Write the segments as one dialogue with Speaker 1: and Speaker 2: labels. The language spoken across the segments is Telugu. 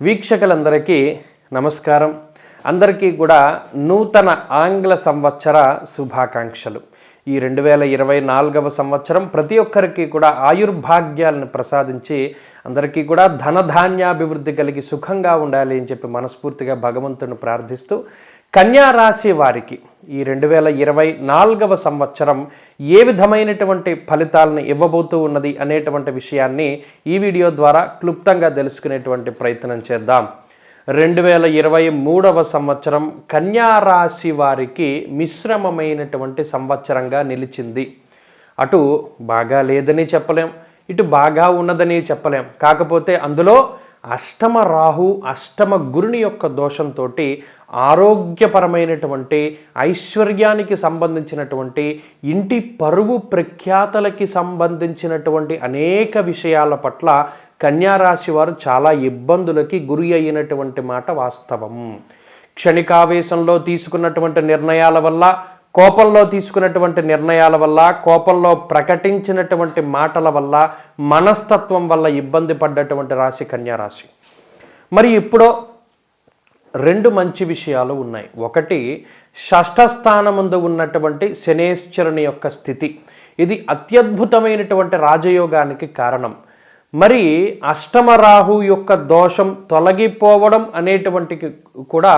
Speaker 1: వీక్షకులందరికీ నమస్కారం. అందరికీ కూడా నూతన ఆంగ్ల సంవత్సర శుభాకాంక్షలు. ఈ రెండు వేల ఇరవై నాలుగవ సంవత్సరం ప్రతి ఒక్కరికి కూడా ఆయుర్భాగ్యాలను ప్రసాదించి అందరికీ కూడా ధనధాన్యాభివృద్ధి కలిగి సుఖంగా ఉండాలి అని చెప్పి మనస్ఫూర్తిగా భగవంతుని ప్రార్థిస్తూ కన్యా రాశి వారికి ఈ రెండు వేల ఇరవై నాలుగవ సంవత్సరం ఏ విధమైనటువంటి ఫలితాలను ఇవ్వబోతూ ఉన్నది అనేటువంటి విషయాన్ని ఈ వీడియో ద్వారా క్లుప్తంగా తెలుసుకునేటువంటి ప్రయత్నం చేద్దాం. రెండు వేల ఇరవై మూడవ సంవత్సరం కన్యా రాశి వారికి మిశ్రమమైనటువంటి సంవత్సరంగా నిలిచింది. అటు బాగా లేదని చెప్పలేం ఇటు బాగా ఉన్నదని చెప్పలేం. కాకపోతే అందులో అష్టమ రాహు అష్టమ గురుని యొక్క దోషంతో ఆరోగ్యపరమైనటువంటి ఐశ్వర్యానికి సంబంధించినటువంటి ఇంటి పరువు ప్రఖ్యాతలకి సంబంధించినటువంటి అనేక విషయాల పట్ల కన్యారాశి వారు చాలా ఇబ్బందులకి గురి అయినటువంటి మాట వాస్తవం. క్షణికావేశంలో తీసుకున్నటువంటి నిర్ణయాల వల్ల కోపంలో తీసుకున్నటువంటి నిర్ణయాల వల్ల కోపంలో ప్రకటించినటువంటి మాటల వల్ల మనస్తత్వం వల్ల ఇబ్బంది పడ్డటువంటి రాశి కన్యారాశి మరి ఇప్పుడు రెండు మంచి విషయాలు ఉన్నాయి. ఒకటి షష్ఠ స్థానముందు ఉన్నటువంటి శనేశ్వరుని యొక్క స్థితి. ఇది అత్యద్భుతమైనటువంటి రాజయోగానికి కారణం. మరి అష్టమ రాహు యొక్క దోషం తొలగిపోవడం అనేటువంటి కూడా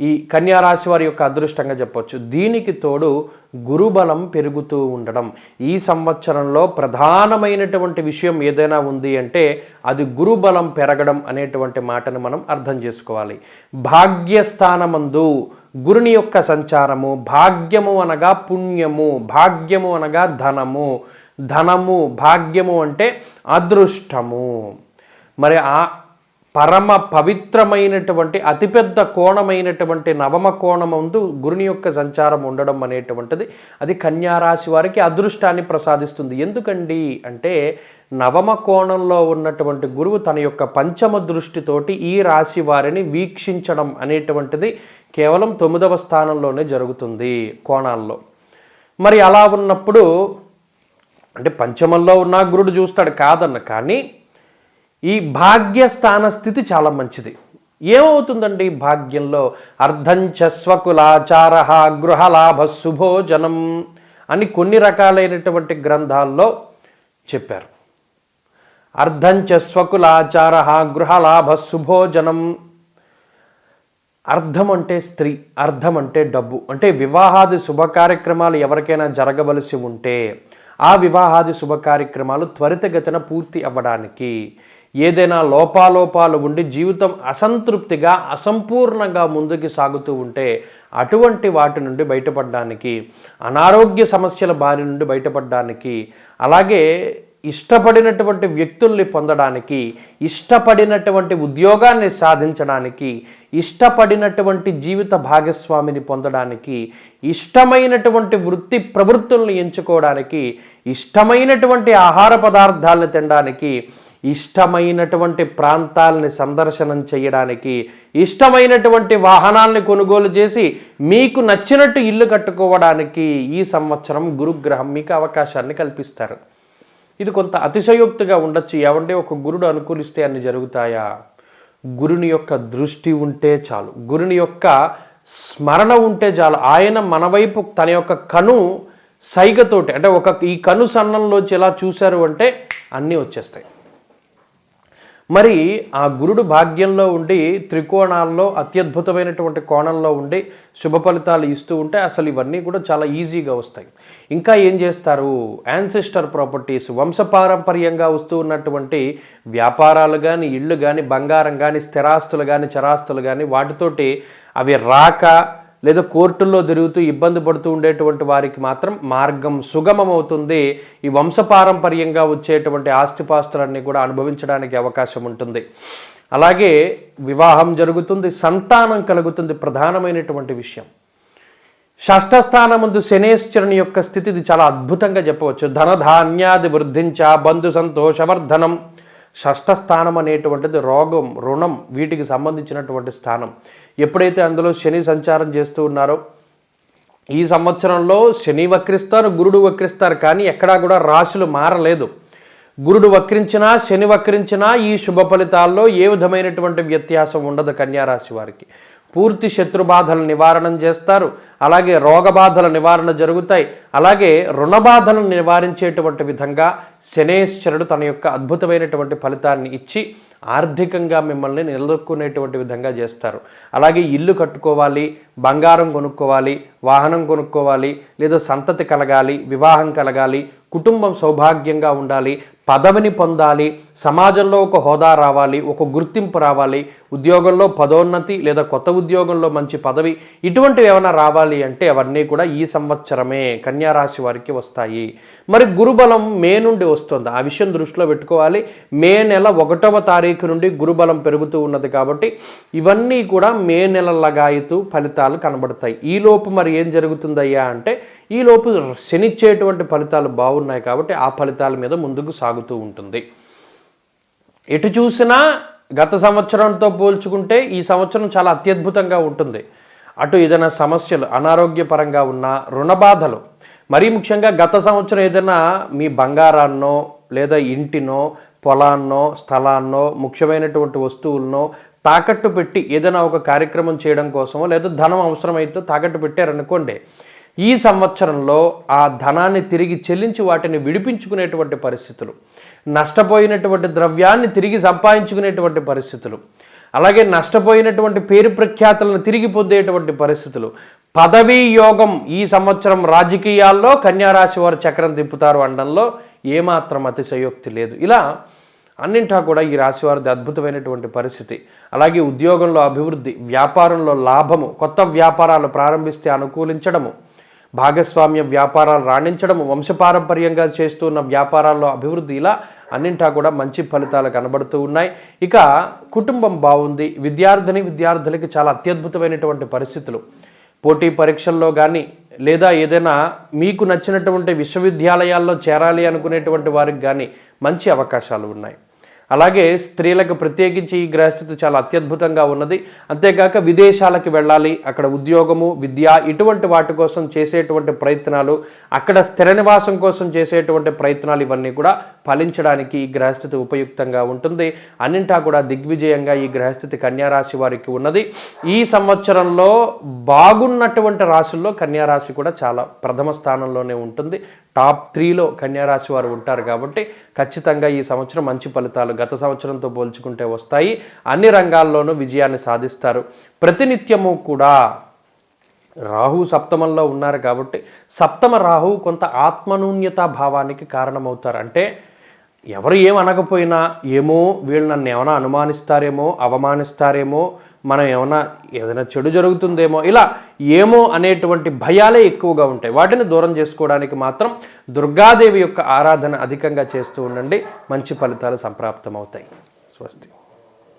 Speaker 1: ఈ కన్యారాశి వారి యొక్క అదృష్టంగా చెప్పొచ్చు. దీనికి తోడు గురుబలం పెరుగుతూ ఉండడం. ఈ సంవత్సరంలో ప్రధానమైనటువంటి విషయం ఏదైనా ఉంది అంటే అది గురుబలం పెరగడం అనేటువంటి మాటను మనం అర్థం చేసుకోవాలి. భాగ్యస్థానమందు గురుని యొక్క సంచారము భాగ్యము అనగా పుణ్యము భాగ్యము అనగా ధనము. ధనము భాగ్యము అంటే అదృష్టము. మరి ఆ పరమ పవిత్రమైనటువంటి అతిపెద్ద కోణమైనటువంటి నవమ కోణమందు గురుని యొక్క సంచారం ఉండడం అనేటువంటిది అది కన్యారాశి వారికి అదృష్టాన్ని ప్రసాదిస్తుంది. ఎందుకండి అంటే నవమ కోణంలో ఉన్నటువంటి గురువు తన యొక్క పంచమ దృష్టితోటి ఈ రాశి వారిని వీక్షించడం అనేటువంటిది కేవలం తొమ్మిదవ స్థానంలోనే జరుగుతుంది కోణాల్లో. మరి అలా ఉన్నప్పుడు అంటే పంచమంలో ఉన్న గురుడు చూస్తాడు కాదన్న కానీ ఈ భాగ్యస్థాన స్థితి చాలా మంచిది. ఏమవుతుందండి భాగ్యంలో? అర్ధంచ స్వకులాచార గృహలాభ శుభోజనం అని కొన్ని రకాలైనటువంటి గ్రంథాల్లో చెప్పారు. అర్ధంచ స్వకులాచార గృహలాభ శుభోజనం అర్థం అంటే స్త్రీ అర్థం అంటే డబ్బు. అంటే వివాహాది శుభ కార్యక్రమాలు ఎవరికైనా జరగవలసి ఉంటే ఆ వివాహాది శుభ కార్యక్రమాలు త్వరితగతిన పూర్తి అవ్వడానికి ఏదైనా లోపాలోపాలు ఉండి జీవితం అసంతృప్తిగా అసంపూర్ణంగా ముందుకు సాగుతూ ఉంటే అటువంటి వాటి నుండి బయటపడడానికి అనారోగ్య సమస్యల బారి నుండి బయటపడడానికి అలాగే ఇష్టపడినటువంటి వ్యక్తుల్ని పొందడానికి ఇష్టపడినటువంటి ఉద్యోగాన్ని సాధించడానికి ఇష్టపడినటువంటి జీవిత భాగస్వామిని పొందడానికి ఇష్టమైనటువంటి వృత్తి ప్రవృత్తుల్ని ఎంచుకోవడానికి ఇష్టమైనటువంటి ఆహార పదార్థాలను తినడానికి ఇష్టమైనటువంటి ప్రాంతాలని సందర్శనం చేయడానికి ఇష్టమైనటువంటి వాహనాలని కొనుగోలు చేసి మీకు నచ్చినట్టు ఇల్లు కట్టుకోవడానికి ఈ సంవత్సరం గురుగ్రహం మీకు అవకాశాన్ని కల్పిస్తారు. ఇది కొంత అతిశయోక్తిగా ఉండొచ్చు. ఏమంటే ఒక గురుడు అనుకూలిస్తే అన్ని జరుగుతాయా? గురుని యొక్క దృష్టి ఉంటే చాలు. గురుని యొక్క స్మరణ ఉంటే చాలు. ఆయన మన వైపు తన యొక్క కను సైగతోటి అంటే ఒక ఈ కను సన్నంలోంచి ఎలా చూశారు అంటే అన్నీ వచ్చేస్తాయి. మరి ఆ గురుడు భాగ్యంలో ఉండి త్రికోణాల్లో అత్యద్భుతమైనటువంటి కోణంలో ఉండి శుభ ఫలితాలు ఇస్తూ ఉంటే అసలు ఇవన్నీ కూడా చాలా ఈజీగా వస్తాయి. ఇంకా ఏం చేస్తారు? యాన్సెస్టర్ ప్రాపర్టీస్ వంశపారంపర్యంగా వస్తూ ఉన్నటువంటి వ్యాపారాలు కానీ ఇళ్ళు కానీ బంగారం కానీ స్థిరాస్తులు కానీ చరాస్తులు కానీ వాటితోటి అవి రాక లేదా కోర్టుల్లో తిరుగుతూ ఇబ్బంది పడుతూ ఉండేటువంటి వారికి మాత్రం మార్గం సుగమమవుతుంది. ఈ వంశపారంపర్యంగా వచ్చేటువంటి ఆస్తిపాస్తులన్నీ కూడా అనుభవించడానికి అవకాశం ఉంటుంది. అలాగే వివాహం జరుగుతుంది సంతానం కలుగుతుంది ప్రధానమైనటువంటి విషయం. షష్ఠస్థానం ముందు శనేశ్వరుని యొక్క స్థితి ఇది చాలా అద్భుతంగా చెప్పవచ్చు. ధనధాన్యాది వృద్ధించ బంధు సంతోషవర్ధనం షష్ఠ స్థానం అనేటువంటిది రోగం రుణం వీటికి సంబంధించినటువంటి స్థానం. ఎప్పుడైతే అందులో శని సంచారం చేస్తూ ఉన్నారో ఈ సంవత్సరంలో శని వక్రిస్తారు గురుడు వక్రిస్తారు కానీ ఎక్కడా కూడా రాశులు మారలేదు. గురుడు వక్రించినా శని వక్రించినా ఈ శుభ ఫలితాల్లో ఏ విధమైనటువంటి వ్యత్యాసం ఉండదు కన్యారాశి వారికి. పూర్తి శత్రు బాధల నివారణం చేస్తారు. అలాగే రోగబాధల నివారణ జరుగుతాయి. అలాగే రుణబాధలను నివారించేటువంటి విధంగా శనేశ్వరుడు తన యొక్క అద్భుతమైనటువంటి ఫలితాన్ని ఇచ్చి ఆర్థికంగా మిమ్మల్ని నిలదొక్కునేటువంటి విధంగా చేస్తారు. అలాగే ఇల్లు కట్టుకోవాలి బంగారం కొనుక్కోవాలి వాహనం కొనుక్కోవాలి లేదా సంతతి కలగాలి వివాహం కలగాలి కుటుంబం సౌభాగ్యంగా ఉండాలి పదవిని పొందాలి సమాజంలో ఒక హోదా రావాలి ఒక గుర్తింపు రావాలి ఉద్యోగంలో పదోన్నతి లేదా కొత్త ఉద్యోగంలో మంచి పదవి ఇటువంటివి ఏమైనా రావాలి అంటే అవన్నీ కూడా ఈ సంవత్సరమే కన్యారాశి వారికి వస్తాయి. మరి గురుబలం మే నుండి వస్తుంది. ఆ విషయం దృష్టిలో పెట్టుకోవాలి. మే నెల ఒకటవ తారీఖు నుండి గురుబలం పెరుగుతూ ఉన్నది కాబట్టి ఇవన్నీ కూడా మే నెల లగాయితూ ఫలితాలు కనబడతాయి. ఈలోపు మరి ఏం జరుగుతుందయ్యా అంటే ఈలోపు శనిచ్చేటువంటి ఫలితాలు బాగున్నాయి కాబట్టి ఆ ఫలితాల మీద ముందుకు సాగుతూ ఉంటుంది. ఎటు చూసినా గత సంవత్సరంతో పోల్చుకుంటే ఈ సంవత్సరం చాలా అత్యద్భుతంగా ఉంటుంది. అటు ఏదైనా సమస్యలు అనారోగ్యపరంగా ఉన్న రుణ బాధలు మరీ ముఖ్యంగా గత సంవత్సరం ఏదైనా మీ బంగారాన్నో లేదా ఇంటినో పొలాన్నో స్థలాన్నో ముఖ్యమైనటువంటి వస్తువులనో తాకట్టు పెట్టి ఏదైనా ఒక కార్యక్రమం చేయడం కోసమో లేదా ధనం అవసరమైతే తాకట్టు పెట్టారనుకోండి ఈ సంవత్సరంలో ఆ ధనాన్ని తిరిగి చెల్లించి వాటిని విడిపించుకునేటువంటి పరిస్థితులు నష్టపోయినటువంటి ద్రవ్యాన్ని తిరిగి సంపాదించుకునేటువంటి పరిస్థితులు అలాగే నష్టపోయినటువంటి పేరు ప్రఖ్యాతులను తిరిగి పొందేటువంటి పరిస్థితులు. పదవీ యోగం ఈ సంవత్సరం రాజకీయాల్లో కన్యారాశి వారు చక్రం తిప్పుతారు అనడంలో ఏమాత్రం అతిశయోక్తి లేదు. ఇలా అన్నింటా కూడా ఈ రాశి వారిది అద్భుతమైనటువంటి పరిస్థితి. అలాగే ఉద్యోగంలో అభివృద్ధి వ్యాపారంలో లాభము కొత్త వ్యాపారాలు ప్రారంభిస్తే అనుకూలించడము భాగస్వామ్య వ్యాపారాలు రాణించడం వంశపారంపర్యంగా చేస్తున్న వ్యాపారాల్లో అభివృద్ధి ఇలా అన్నింటా కూడా మంచి ఫలితాలు కనబడుతూ ఉన్నాయి. ఇక కుటుంబం బాగుంది. విద్యార్థిని విద్యార్థులకి చాలా అత్యద్భుతమైనటువంటి పరిస్థితులు. పోటీ పరీక్షల్లో కానీ లేదా ఏదైనా మీకు నచ్చినటువంటి విశ్వవిద్యాలయాల్లో చేరాలి అనుకునేటువంటి వారికి కానీ మంచి అవకాశాలు ఉన్నాయి. అలాగే స్త్రీలకు ప్రత్యేకించి ఈ గ్రహస్థితి చాలా అత్యద్భుతంగా ఉన్నది. అంతేకాక విదేశాలకు వెళ్ళాలి అక్కడ ఉద్యోగము విద్య ఇటువంటి వాటి కోసం చేసేటువంటి ప్రయత్నాలు అక్కడ స్థిర నివాసం కోసం చేసేటువంటి ప్రయత్నాలు ఇవన్నీ కూడా ఫలించడానికి ఈ గ్రహస్థితి ఉపయుక్తంగా ఉంటుంది. అన్నింటా కూడా దిగ్విజయంగా ఈ గ్రహస్థితి కన్యారాశి వారికి ఉన్నది. ఈ సంవత్సరంలో బాగున్నటువంటి రాశుల్లో కన్యారాశి కూడా చాలా ప్రథమ స్థానంలోనే ఉంటుంది. టాప్ త్రీలో కన్యారాశి వారు ఉంటారు కాబట్టి ఖచ్చితంగా ఈ సంవత్సరం మంచి ఫలితాలు గత సంవత్సరంతో పోల్చుకుంటే వస్తాయి. అన్ని రంగాల్లోనూ విజయాన్ని సాధిస్తారు. ప్రతినిత్యము కూడా రాహు సప్తమంలో ఉన్నారు కాబట్టి సప్తమ రాహు కొంత ఆత్మనూన్యత భావానికి కారణమవుతారు. అంటే ఎవరు ఏమనకపోయినా ఏమో వీళ్ళు నన్ను ఏమైనా అనుమానిస్తారేమో అవమానిస్తారేమో మనం ఏమైనా ఏదైనా చెడు జరుగుతుందేమో ఇలా ఏమో అనేటువంటి భయాలే ఎక్కువగా ఉంటాయి. వాటిని దూరం చేసుకోవడానికి మాత్రం దుర్గాదేవి యొక్క ఆరాధన అధికంగా చేస్తూ ఉండండి. మంచి ఫలితాలు సంప్రాప్తమవుతాయి. స్వస్తి.